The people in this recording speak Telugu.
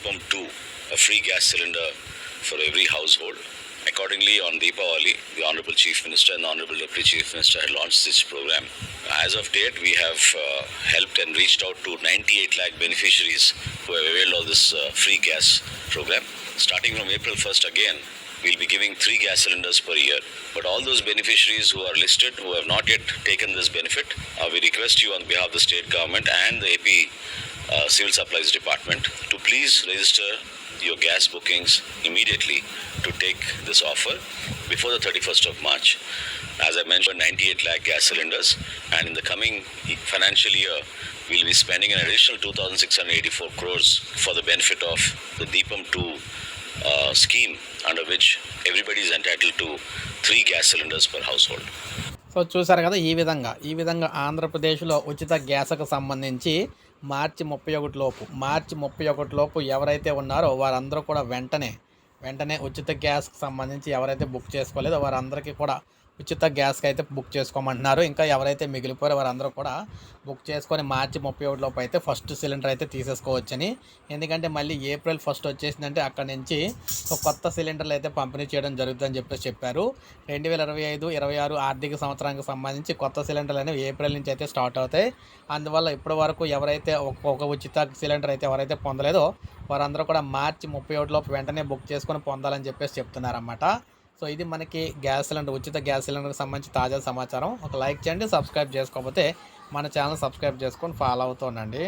Deepam 2, a free gas cylinder for every household. Accordingly, on Deepavali, the Honorable Chief Minister and the Honorable Deputy Chief Minister had launched this program. As of date, we have uh, helped and reached out to 98 lakh beneficiaries who have availed of this uh, free gas program. Starting from April 1st again, we'll be giving three gas cylinders per year. But all those beneficiaries who are listed who have not yet taken this benefit, uh, we request you on behalf of the state government and the AP civil supplies department to please register your gas bookings immediately to take this offer before the thirty first of March as I mention ninety eight lakh gas cylinders and in the coming financial year we'll be spending an additional 2,684 crores for the benefit of the Deepam two scheme under which which is is entitled to three gas cylinders per household. So చూసారు కదా ఈ విధంగా ఈ విధంగా ఆంధ్రప్రదేశ్లో ఉచిత గ్యాస్కు సంబంధించి మార్చి ముప్పై ఒకటి లోపు. మార్చి ముప్పై ఒకటి లోపు ఎవరైతే ఉన్నారో వారందరూ కూడా వెంటనే వెంటనే ఉచిత గ్యాస్కి సంబంధించి ఎవరైతే బుక్ చేసుకోలేదో వారందరికీ కూడా ఉచిత గ్యాస్కి అయితే బుక్ చేసుకోమంటున్నారు. ఇంకా ఎవరైతే మిగిలిపోయారో వారందరూ కూడా బుక్ చేసుకొని మార్చి ముప్పై ఒకటిలోపు అయితే ఫస్ట్ సిలిండర్ అయితే తీసేసుకోవచ్చని. ఎందుకంటే మళ్ళీ ఏప్రిల్ ఫస్ట్ వచ్చేసిందంటే అక్కడ నుంచి ఒక కొత్త సిలిండర్లు అయితే పంపిణీ చేయడం జరుగుతుందని చెప్పేసి చెప్పారు. రెండు వేల ఇరవై ఐదు ఇరవై ఆరు ఆర్థిక సంవత్సరానికి సంబంధించి కొత్త సిలిండర్లు అనేవి ఏప్రిల్ నుంచి అయితే స్టార్ట్ అవుతాయి. అందువల్ల ఇప్పటి వరకు ఎవరైతే ఒక్కొక్క ఉచిత సిలిండర్ అయితే ఎవరైతే పొందలేదో వారందరూ కూడా మార్చి ముప్పై ఒకటిలోపు వెంటనే బుక్ చేసుకొని పొందాలని చెప్పేసి చెప్తున్నారన్నమాట. సో ఇది మనకి గ్యాస్ సిలిండర్ ఉచిత గ్యాస్ సిలిండర్కి సంబంధించి తాజా సమాచారం. ఒక లైక్ చేయండి సబ్స్క్రైబ్ చేసుకోకపోతే మన ఛానల్ సబ్స్క్రైబ్ చేసుకొని ఫాలో అవుతూ ఉండండి.